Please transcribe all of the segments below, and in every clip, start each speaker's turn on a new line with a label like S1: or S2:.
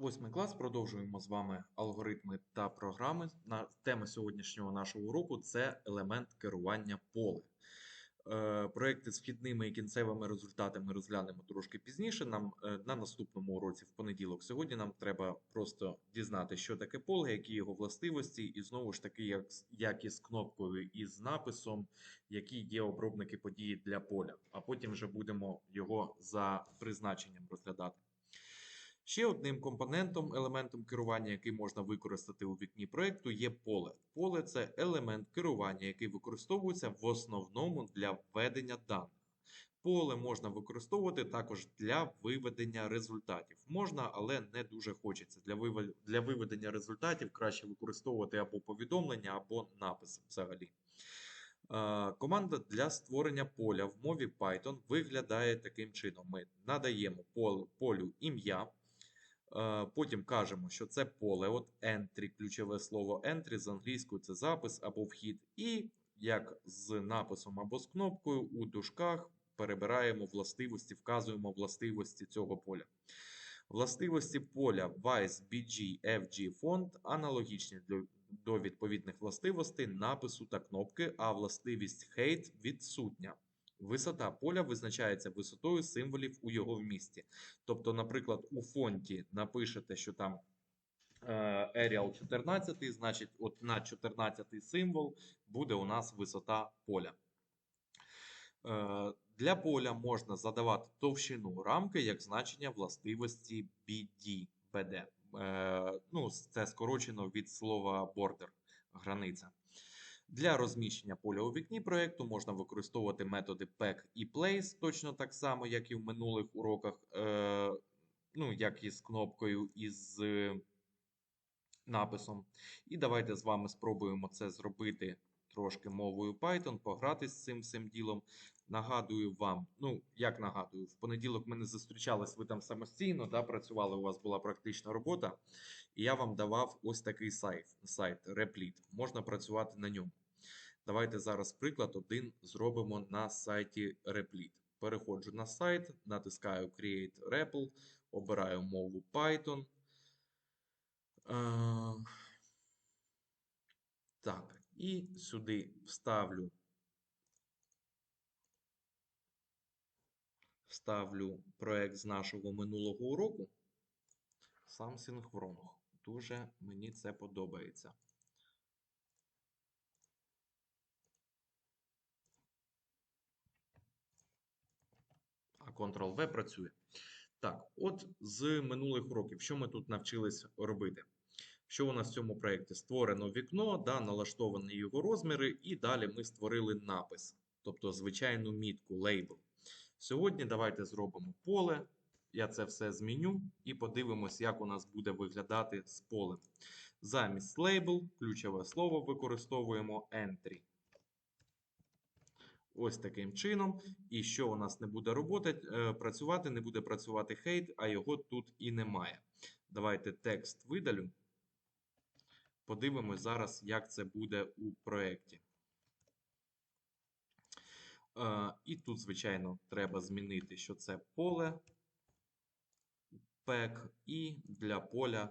S1: Восьмий клас. Продовжуємо з вами алгоритми та програми. На тема сьогоднішнього нашого уроку це елемент керування поле. Е, Проекти з вхідними і кінцевими результатами розглянемо трошки пізніше. Нам е, на наступному уроці в понеділок. Сьогодні нам треба просто дізнати, що таке поле, які його властивості, і знову ж таки, як, як із кнопкою і з написом, які є обробники події для поля. А потім вже будемо його за призначенням розглядати. Ще одним компонентом, елементом керування, який можна використати у вікні проєкту, є поле. Поле це елемент керування, який використовується в основному для введення даних. Поле можна використовувати також для виведення результатів. Можна, але не дуже хочеться. Для виве- для виведення результатів краще використовувати або повідомлення, або напис взагалі. Е, Команда для створення поля в мові Python виглядає таким чином: ми надаємо пол- полю ім'я. Е, Потім кажемо, що це поле, от entry, ключове слово entry з англійською це запис або вхід. І як з написом або з кнопкою у дужках перебираємо властивості, вказуємо властивості цього поля. Властивості поля Vice, BG, FG фонд аналогічні до, відповідних властивостей напису та кнопки, а властивість height відсутня. Висота поля визначається висотою символів у його вмісті. Тобто, наприклад, у фонті напишете, що там е, Arial 14, значить, от на 14 символ буде у нас висота поля. Е, Для поля можна задавати товщину рамки як значення властивості BD, BD. Е, Ну, це скорочено від слова border, границя. Для розміщення поля у вікні проєкту можна використовувати методи pack і place, точно так само, як і в минулих уроках, е, ну, як і з кнопкою і з е, написом. І давайте з вами спробуємо це зробити трошки мовою Python, пограти з цим всім ділом. Нагадую вам, ну, як нагадую, в понеділок ми не зустрічались, ви там самостійно да, працювали, у вас була практична робота, і я вам давав ось такий сайт, сайт Replit. Можна працювати на ньому. Давайте зараз приклад один зробимо на сайті Replit. Переходжу на сайт, натискаю Create REPL, обираю мову Python. Е, Так, і сюди вставлю, вставлю проект з нашого минулого уроку. Something wrong. Дуже мені це подобається. Ctrl-V працює. Так, от з минулих уроків, що ми тут навчились робити? Що у нас в цьому проєкті? Створено вікно, да, налаштовані його розміри, і далі ми створили напис, тобто звичайну мітку, лейбл. Сьогодні давайте зробимо поле. Я це все зміню і подивимось, як у нас буде виглядати з полем. Замість лейбл, ключове слово використовуємо entry. Ось таким чином. І що у нас не буде роботи, е, працювати, не буде працювати хейт, а його тут і немає. Давайте текст видалю. Подивимось зараз, як це буде у проєкті. Е, І тут, звичайно, треба змінити, що це поле пек, і для поля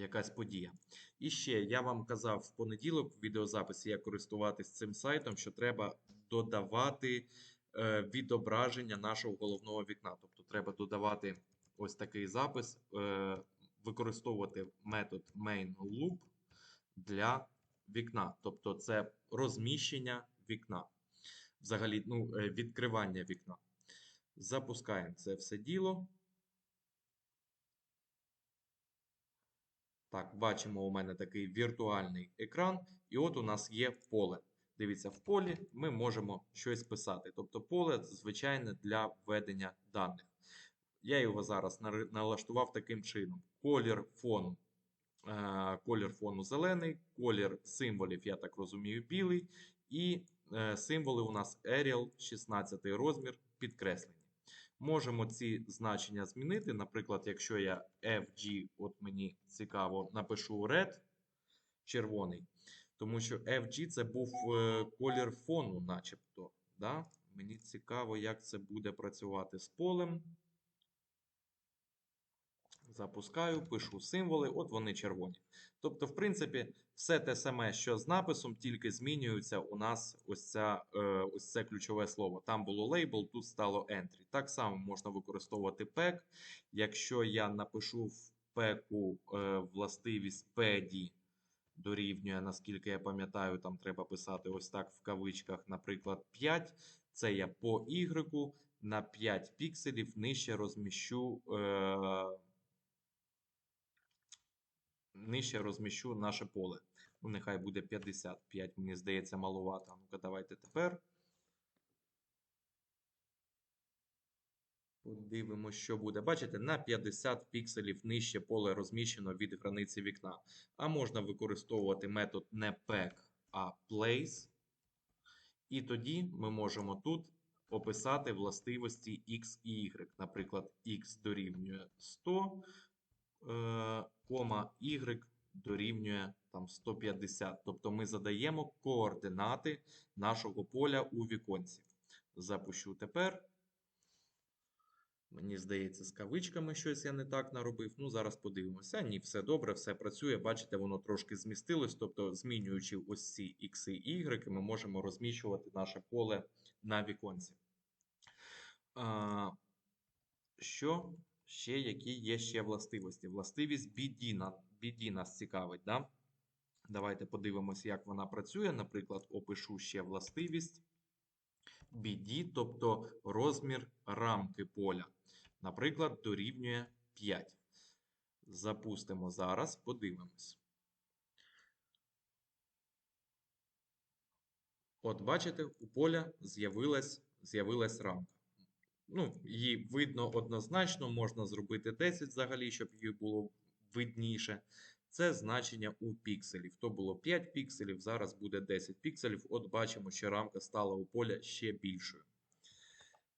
S1: якась подія. І ще я вам казав в понеділок в відеозаписі, як користуватись цим сайтом, що треба додавати е, відображення нашого головного вікна. Тобто треба додавати ось такий запис, е, використовувати метод main-loop для вікна. Тобто це розміщення вікна. Взагалі, ну, е, відкривання вікна. Запускаємо це все діло. Так, бачимо у мене такий віртуальний екран, і от у нас є поле. Дивіться, в полі ми можемо щось писати. Тобто поле звичайне для введення даних. Я його зараз налаштував таким чином: колір фону. е, Колір фону зелений, колір символів, я так розумію, білий. І е, символи у нас Arial 16 розмір підкреслені. Можемо ці значення змінити. Наприклад, якщо я FG, от мені цікаво, напишу Red, червоний, тому що FG це був е, колір фону, начебто. Да? Мені цікаво, як це буде працювати з полем. Запускаю, пишу символи, от вони червоні. Тобто, в принципі, все те саме, що з написом, тільки змінюється у нас ось, ця, е, ось це ключове слово. Там було label, тут стало entry. Так само можна використовувати PEG. Якщо я напишу в PEG е, властивість PD дорівнює, наскільки я пам'ятаю, там треба писати ось так в кавичках, наприклад, 5. Це я по Y на 5 пікселів нижче розміщу. Е, Нижче розміщу наше поле. Ну, нехай буде 55, мені здається, маловато. Ну-ка, давайте тепер. Подивимося, що буде. Бачите, на 50 пікселів нижче поле розміщено від границі вікна. А можна використовувати метод не PEG, а place. І тоді ми можемо тут описати властивості x і y. Наприклад, x дорівнює 100, е, кома y дорівнює там 150. Тобто ми задаємо координати нашого поля у віконці. Запущу тепер. Мені здається, з кавичками щось я не так наробив. Ну, зараз подивимося. Ні, все добре, все працює. Бачите, воно трошки змістилось. Тобто, змінюючи ось ці X і Y, ми можемо розміщувати наше поле на віконці. А, що ще, які є ще властивості? Властивість BD, BD нас цікавить. Да? Давайте подивимося, як вона працює. Наприклад, опишу ще властивість BD, тобто розмір рамки поля. Наприклад, дорівнює 5. Запустимо зараз, подивимось. От, бачите, у поля з'явилась рамка. Ну, Її видно однозначно, можна зробити 10 взагалі, щоб її було видніше. Це значення у пікселів. То було 5 пікселів, зараз буде 10 пікселів. От бачимо, що рамка стала у поля ще більшою.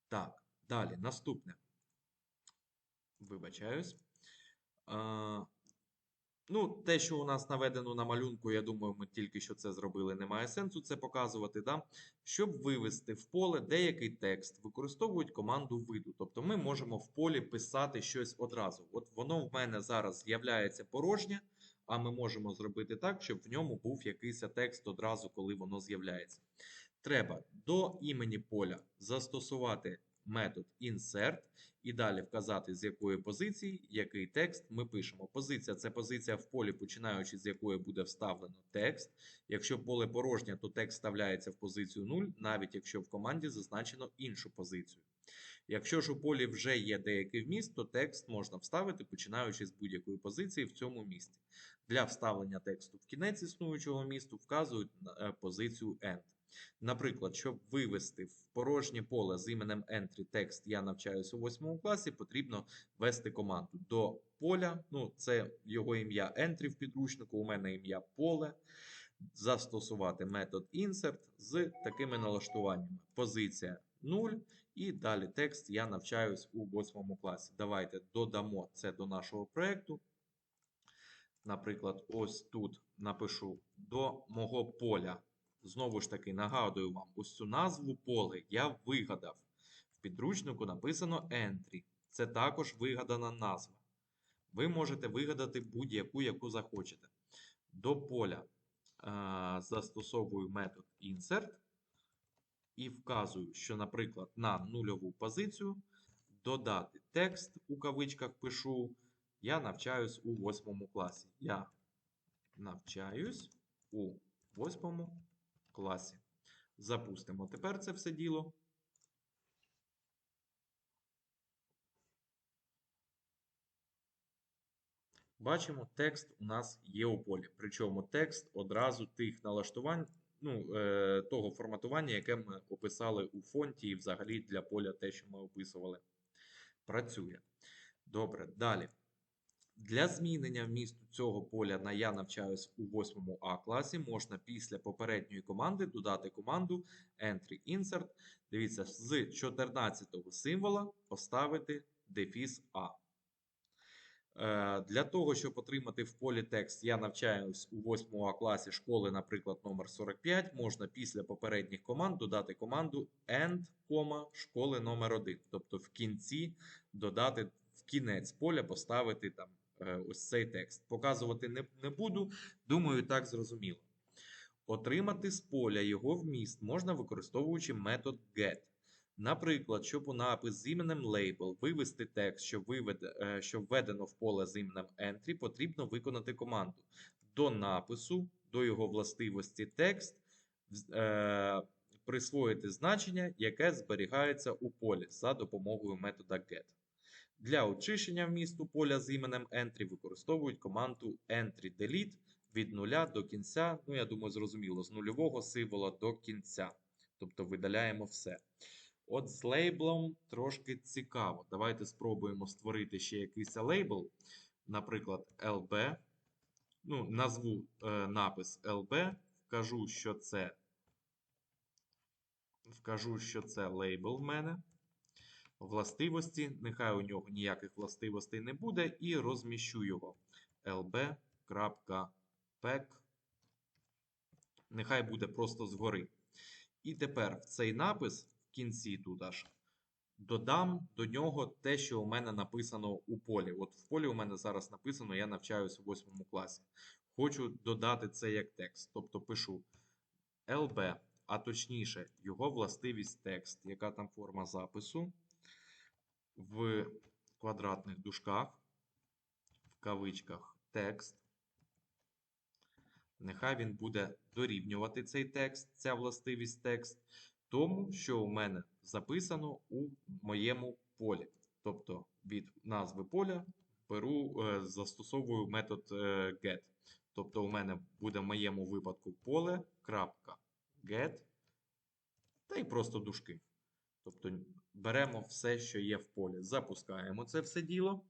S1: Так, далі, наступне. Вибачаюсь. Ну, Те, що у нас наведено на малюнку, я думаю, ми тільки що це зробили. Немає сенсу це показувати. Да? Щоб вивести в поле деякий текст, використовують команду виду. Тобто ми можемо в полі писати щось одразу. От воно в мене зараз з'являється порожнє, а ми можемо зробити так, щоб в ньому був якийсь текст одразу, коли воно з'являється. Треба до імені поля застосувати метод insert і далі вказати, з якої позиції який текст ми пишемо. Позиція це позиція в полі, починаючи з якої буде вставлено текст. Якщо поле порожнє, то текст вставляється в позицію 0, навіть якщо в команді зазначено іншу позицію. Якщо ж у полі вже є деякий вміст, то текст можна вставити, починаючи з будь-якої позиції в цьому місці. Для вставлення тексту в кінець існуючого місту вказують е, позицію end. Наприклад, щоб вивести в порожнє поле з іменем entry текст Я навчаюся у 8 класі, потрібно ввести команду до поля. Ну, це його ім'я entry в підручнику, у мене ім'я поле. Застосувати метод insert з такими налаштуваннями. Позиція 0. І далі текст Я навчаюсь у 8 класі. Давайте додамо це до нашого проєкту. Наприклад, ось тут напишу до мого поля. Знову ж таки, нагадую вам, ось цю назву поле я вигадав. В підручнику написано entry. Це також вигадана назва. Ви можете вигадати будь-яку, яку захочете. До поля а, застосовую метод insert і вказую, що, наприклад, на нульову позицію додати текст у кавичках пишу. Я навчаюсь у 8 класі. Я навчаюсь у 8 класі. Запустимо тепер це все діло. Бачимо, текст у нас є у полі. Причому текст одразу тих налаштувань, ну, е, того форматування, яке ми описали у фонті, і взагалі для поля те, що ми описували, працює. Добре, далі. Для змінення вмісту цього поля на я навчаюсь у 8 А класі можна після попередньої команди додати команду entry insert. Дивіться, з 14 символа поставити дефіс А. Е, для того, щоб отримати в полі текст Я навчаюсь у 8 А класі школи, наприклад, номер 45, можна після попередніх команд додати команду end, школи номер 1 Тобто в кінці додати кінець поля поставити там ось цей текст. Показувати не, не буду, думаю, так зрозуміло. Отримати з поля його вміст можна використовуючи метод get. Наприклад, щоб у напис з іменем label вивести текст, що, вивед, е, що введено в поле з іменем entry, потрібно виконати команду до напису, до його властивості текст, е, присвоїти значення, яке зберігається у полі за допомогою метода get. Для очищення вмісту поля з іменем entry використовують команду entry delete від нуля до кінця. Ну, я думаю, зрозуміло, з нульового символа до кінця. Тобто видаляємо все. От з лейблом трошки цікаво. Давайте спробуємо створити ще якийсь лейбл, наприклад, LB. Ну, назву е, напис LB, вкажу, що це вкажу, що це лейбл в мене. Властивості, нехай у нього ніяких властивостей не буде, і розміщу його lb.pack. Нехай буде просто згори. І тепер в цей напис в кінці тут аж додам до нього те, що у мене написано у полі. От в полі у мене зараз написано, я навчаюся у 8 класі. Хочу додати це як текст. Тобто пишу LB, а точніше, його властивість текст, яка там форма запису в квадратних дужках, в кавичках текст. Нехай він буде дорівнювати цей текст, ця властивість текст, тому, що у мене записано у моєму полі. Тобто від назви поля беру, е, застосовую метод е, get. Тобто, у мене буде в моєму випадку поле, крапка, get, та й просто дужки. Тобто беремо все, що є в полі. Запускаємо це все діло.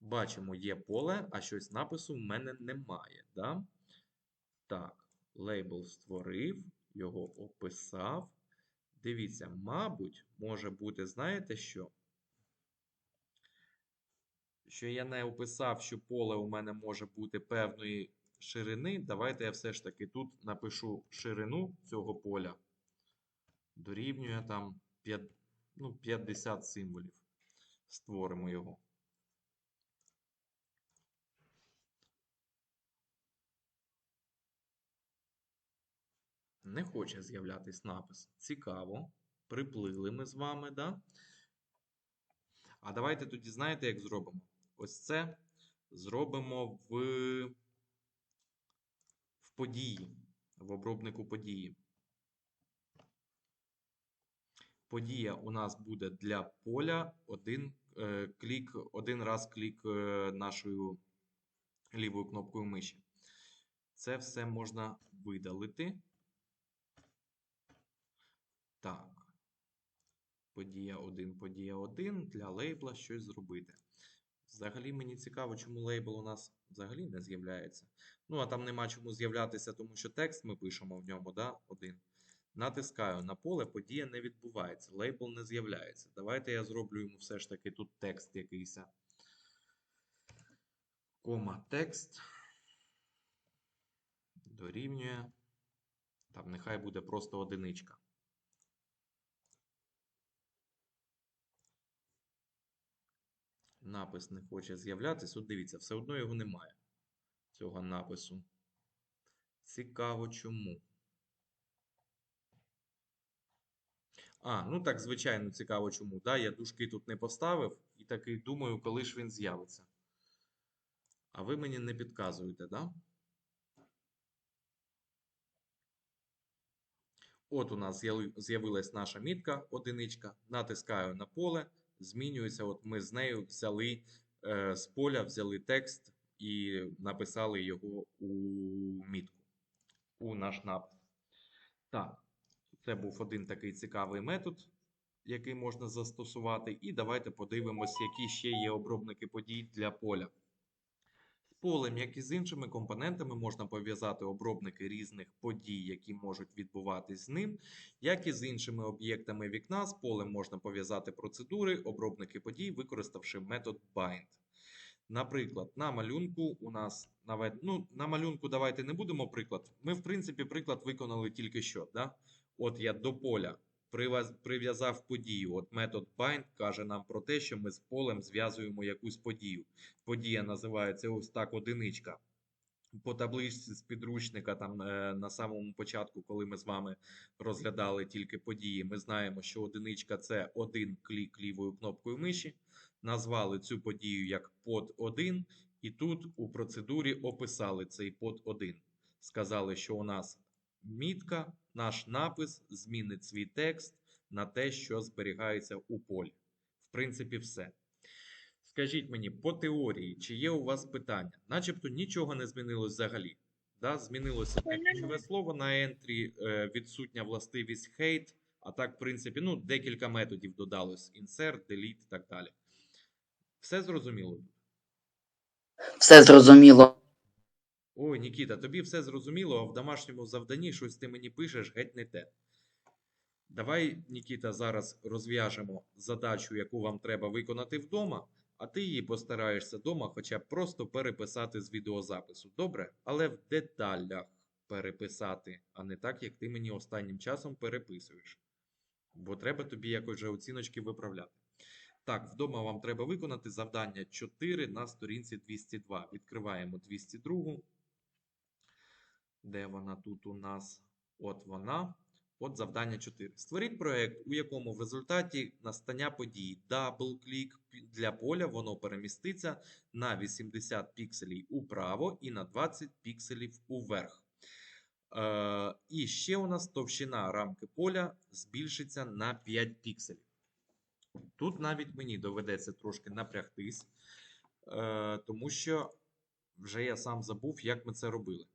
S1: Бачимо, є поле, а щось напису в мене немає. Да? Так, лейбл створив, його описав. Дивіться, мабуть, може бути, знаєте що? Що я не описав, що поле у мене може бути певної ширини. Давайте я все ж таки тут напишу ширину цього поля. Дорівнює там 5, ну, 50 символів. Створимо його. Не хоче з'являтись напис. Цікаво. Приплили ми з вами, да? А давайте тоді, знаєте, як зробимо? Ось це зробимо в, в події, в обробнику події. Подія у нас буде для поля один е, клік, один раз клік е, нашою лівою кнопкою миші. Це все можна видалити. Так. Подія 1, подія 1 для лейбла щось зробити. Взагалі мені цікаво, чому лейбл у нас взагалі не з'являється. Ну, а там нема чому з'являтися, тому що текст ми пишемо в ньому, да, один. Натискаю на поле, подія не відбувається, лейбл не з'являється. Давайте я зроблю йому все ж таки тут текст якийсь. Кома текст. Дорівнює. Там нехай буде просто одиничка. Напис не хоче з'являтися. От дивіться, все одно його немає. Цього напису. Цікаво чому. А, ну так, звичайно, цікаво чому. Да, я дужки тут не поставив і такий думаю, коли ж він з'явиться. А ви мені не підказуєте, да? От у нас з'яви- з'явилась наша мітка, одиничка. Натискаю на поле, змінюється. От ми з нею взяли е, з поля, взяли текст і написали його у мітку, у наш напис. Так, це був один такий цікавий метод, який можна застосувати. І давайте подивимось, які ще є обробники подій для поля. З полем, як і з іншими компонентами, можна пов'язати обробники різних подій, які можуть відбуватись з ним. Як і з іншими об'єктами вікна, з полем можна пов'язати процедури, обробники подій, використавши метод bind. Наприклад, на малюнку у нас навед... ну, на малюнку давайте не будемо приклад. Ми, в принципі, приклад виконали тільки що. Да? От я до поля прив'язав подію. От метод bind каже нам про те, що ми з полем зв'язуємо якусь подію. Подія називається ось так одиничка. По табличці з підручника, там е, на самому початку, коли ми з вами розглядали тільки події, ми знаємо, що одиничка це один клік лівою кнопкою миші. Назвали цю подію як под 1, і тут у процедурі описали цей под 1. Сказали, що у нас мітка, наш напис змінить свій текст на те, що зберігається у полі. В принципі, все. Скажіть мені, по теорії, чи є у вас питання? Начебто нічого не змінилось взагалі. Да? Змінилося ключове слово на ентрі, відсутня властивість hate, а так, в принципі, ну, декілька методів додалось: insert, delete і так далі. Все зрозуміло?
S2: Все зрозуміло.
S1: Ой, Нікіта, тобі все зрозуміло, а в домашньому завданні щось ти мені пишеш геть не те. Давай, Нікіта, зараз розв'яжемо задачу, яку вам треба виконати вдома, а ти її постараєшся вдома хоча б просто переписати з відеозапису. Добре? Але в деталях переписати, а не так, як ти мені останнім часом переписуєш. Бо треба тобі якось вже оціночки виправляти. Так, вдома вам треба виконати завдання 4 на сторінці 202. Відкриваємо 202. Де вона тут у нас? От вона. От завдання 4. Створіть проект, у якому в результаті настання події дабл-клік для поля воно переміститься на 80 пікселів управо і на 20 пікселів уверх. Е, і ще у нас товщина рамки поля збільшиться на 5 пікселів. Тут навіть мені доведеться трошки напрягтись, е, тому що вже я сам забув, як ми це робили.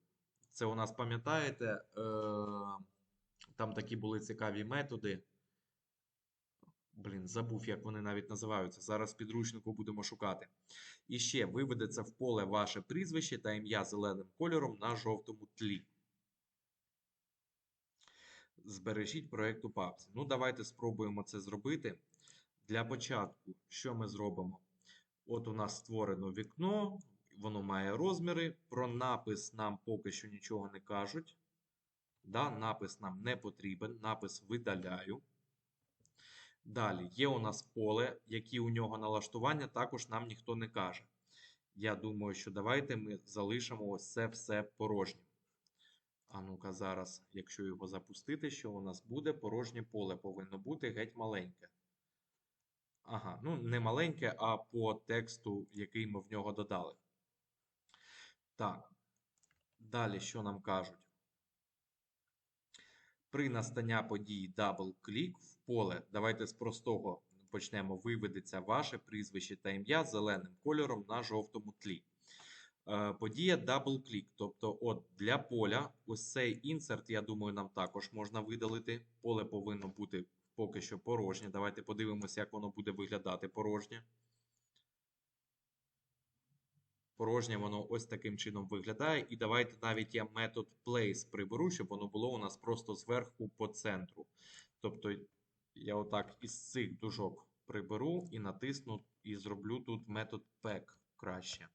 S1: Це у нас, пам'ятаєте, е, там такі були цікаві методи. Блін, забув, як вони навіть називаються. Зараз підручнику будемо шукати. І ще виведеться в поле ваше прізвище та ім'я зеленим кольором на жовтому тлі. Збережіть проєкт у папці. Ну, давайте спробуємо це зробити. Для початку, що ми зробимо? От у нас створено вікно, воно має розміри. Про напис нам поки що нічого не кажуть. Да, напис нам не потрібен, напис видаляю. Далі є у нас поле, які у нього налаштування, також нам ніхто не каже. Я думаю, що давайте ми залишимо ось це все порожнім. А ну-ка, зараз, якщо його запустити, що у нас буде? Порожнє поле повинно бути геть маленьке. Ага, ну не маленьке, а по тексту, який ми в нього додали. Так. Далі, що нам кажуть? При настанні події дабл-клік в поле, давайте з простого почнемо. Виведеться ваше прізвище та ім'я зеленим кольором на жовтому тлі. Е, Подія дабл-клік. Тобто, от для поля, ось цей інсерт, я думаю, нам також можна видалити. Поле повинно бути поки що порожнє. Давайте подивимося, як воно буде виглядати порожнє. Порожнє воно ось таким чином виглядає. І давайте навіть я метод place приберу, щоб воно було у нас просто зверху по центру. Тобто я отак із цих дужок приберу і натисну, і зроблю тут метод pack краще.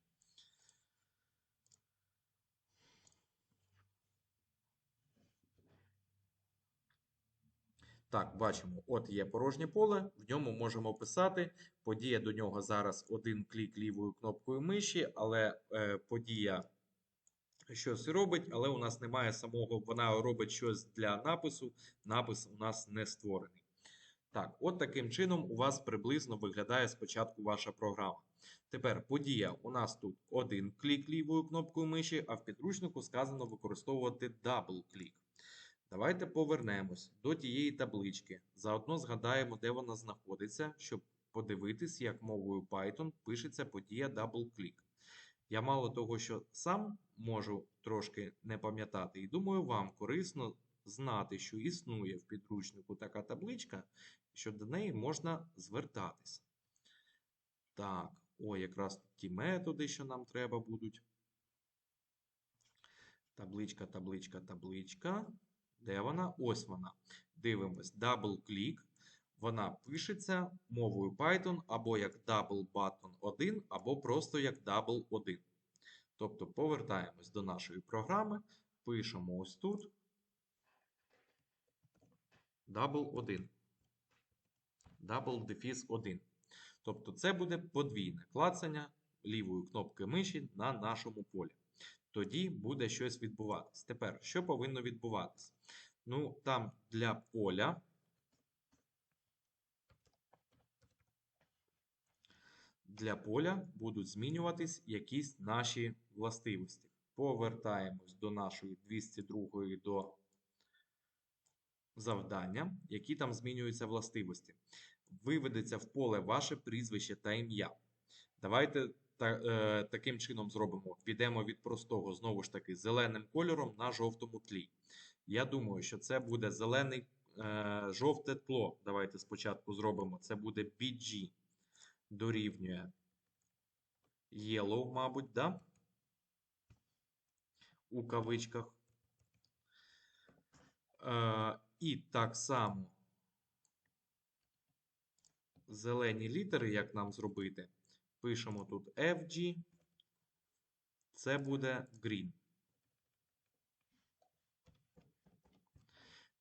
S1: Так, бачимо, от є порожнє поле, в ньому можемо писати. Подія до нього зараз один клік лівою кнопкою миші, але е, подія щось робить, але у нас немає самого, вона робить щось для напису. Напис у нас не створений. Так, от таким чином у вас приблизно виглядає спочатку ваша програма. Тепер подія у нас тут один клік лівою кнопкою миші, а в підручнику сказано використовувати дабл-клік. Давайте повернемось до тієї таблички. Заодно згадаємо, де вона знаходиться, щоб подивитись, як мовою Python пишеться подія DoubleClick. Я мало того, що сам можу трошки не пам'ятати, і думаю, вам корисно знати, що існує в підручнику така табличка, що до неї можна звертатися. Так, о, якраз ті методи, що нам треба будуть. Табличка, табличка, табличка. Де вона? Ось вона. Дивимось, double-click. Вона пишеться мовою Python або як double button 1, або просто як double 1. Тобто повертаємось до нашої програми, пишемо ось тут. Double 1. Double дефіс 1. Тобто це буде подвійне клацання лівої кнопки миші на нашому полі. Тоді буде щось відбуватись. Тепер, що повинно відбуватись? Ну, там для поля для поля будуть змінюватись якісь наші властивості. Повертаємось до нашої 202 до завдання, які там змінюються властивості. Виведеться в поле ваше прізвище та ім'я. Давайте та, е, таким чином зробимо. Підемо від простого, знову ж таки, зеленим кольором на жовтому тлі. Я думаю, що це буде зелений е, жовте тло. Давайте спочатку зробимо. Це буде BG дорівнює yellow, мабуть, да? у кавичках. Е, і так само зелені літери, як нам зробити, пишемо тут FG, це буде green.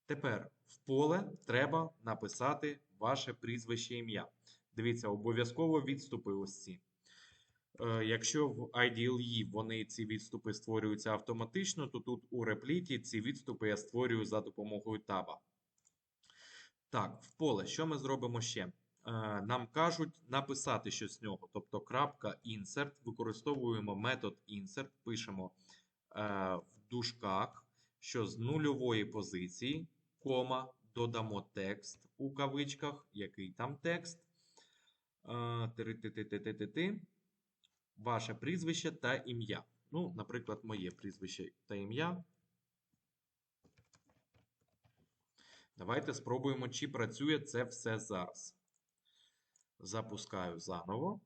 S1: Тепер в поле треба написати ваше прізвище ім'я. Дивіться, обов'язково відступи ось ці. Е, Якщо в IDLE вони ці відступи створюються автоматично, то тут у репліті ці відступи я створюю за допомогою таба. Так, в поле, що ми зробимо ще? Е, Нам кажуть написати щось з нього. Тобто крапка insert, використовуємо метод insert, пишемо е, в дужках, що з нульової позиції, кома, додамо текст у кавичках, який там текст. Е, ваше прізвище та ім'я. Ну, наприклад, моє прізвище та ім'я. Давайте спробуємо, чи працює це все зараз. Запускаю заново.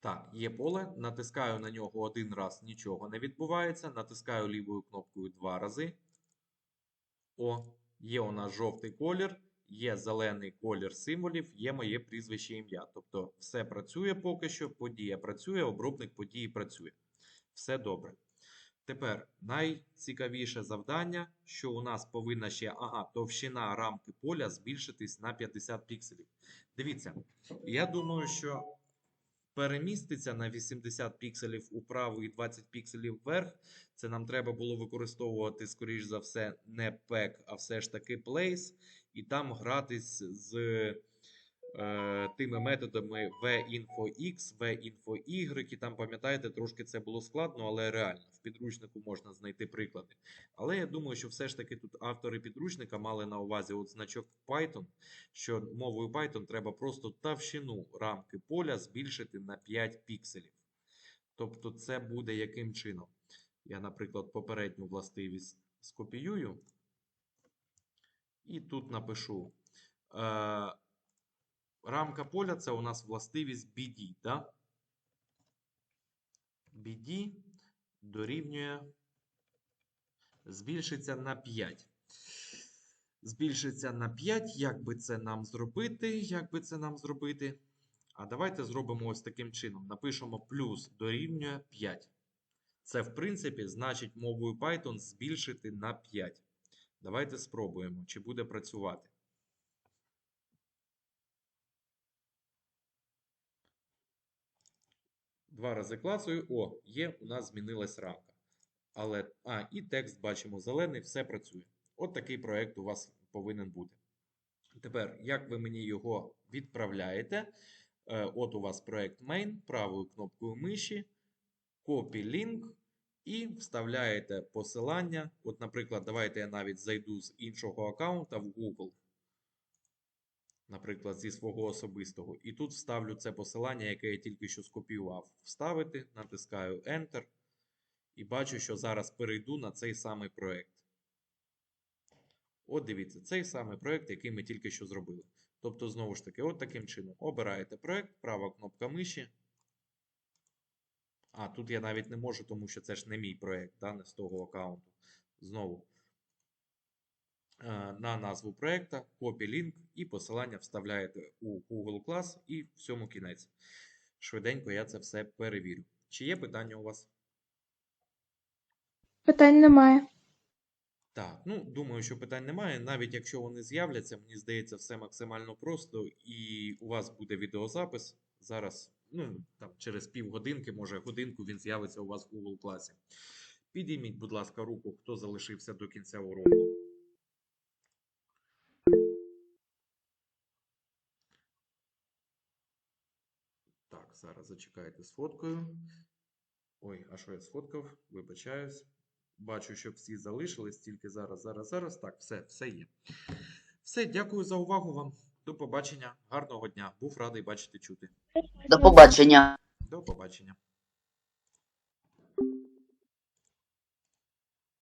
S1: Так, є поле. Натискаю на нього один раз, нічого не відбувається. Натискаю лівою кнопкою два рази. О, є у нас жовтий колір, є зелений колір символів, є моє прізвище ім'я. Тобто все працює поки що, подія працює, обробник події працює. Все добре. Тепер найцікавіше завдання, що у нас повинна ще ага, товщина рамки поля збільшитись на 50 пікселів. Дивіться, я думаю, що переміститься на 80 пікселів управо і 20 пікселів вверх. Це нам треба було використовувати, скоріш за все, не PEG, а все ж таки Place, і там гратись з тими методами vinfox, vinfoy, там, пам'ятаєте, трошки це було складно, але реально в підручнику можна знайти приклади. Але я думаю, що все ж таки тут автори підручника мали на увазі от значок Python, що мовою Python треба просто товщину рамки поля збільшити на 5 пікселів. Тобто це буде яким чином? Я, наприклад, попередню властивість скопіюю. І тут напишу. Рамка поля це у нас властивість BD. Да? BD дорівнює. Збільшиться на 5. Збільшиться на 5. Як би це нам зробити? Як би це нам зробити? А давайте зробимо ось таким чином. Напишемо плюс дорівнює 5. Це, в принципі, значить мовою Python збільшити на 5. Давайте спробуємо, чи буде працювати. Два рази клацаю. О, є, у нас змінилась рамка. Але, а, і текст бачимо зелений, все працює. От такий проєкт у вас повинен бути. Тепер, як ви мені його відправляєте? Е, От у вас проєкт main, правою кнопкою миші, copy link і вставляєте посилання. От, наприклад, давайте я навіть зайду з іншого аккаунта в Google. Наприклад, зі свого особистого. І тут вставлю це посилання, яке я тільки що скопіював. Вставити, натискаю Enter. І бачу, що зараз перейду на цей самий проєкт. От дивіться, цей самий проєкт, який ми тільки що зробили. Тобто, знову ж таки, от таким чином обираєте проєкт, права кнопка миші. А, тут я навіть не можу, тому що це ж не мій проєкт, да, не з того аккаунту. Знову на назву проєкта, copy link і посилання вставляєте у Google Class і всьому кінець. Швиденько я це все перевірю. Чи є питання у вас?
S3: Питань немає.
S1: Так, ну думаю, що питань немає. Навіть якщо вони з'являться, мені здається, все максимально просто, і у вас буде відеозапис. Зараз, ну там через півгодинки, може годинку він з'явиться у вас в Google класі. Підійміть, будь ласка, руку, хто залишився до кінця уроку. Зараз зачекайте з фоткою. Ой, а що я сфоткав? Вибачаюсь. Бачу, що всі залишились, тільки зараз, зараз, зараз. Так, все, все є. Все, дякую за увагу вам. До побачення. Гарного дня. Був радий бачити чути.
S2: До побачення.
S1: До побачення.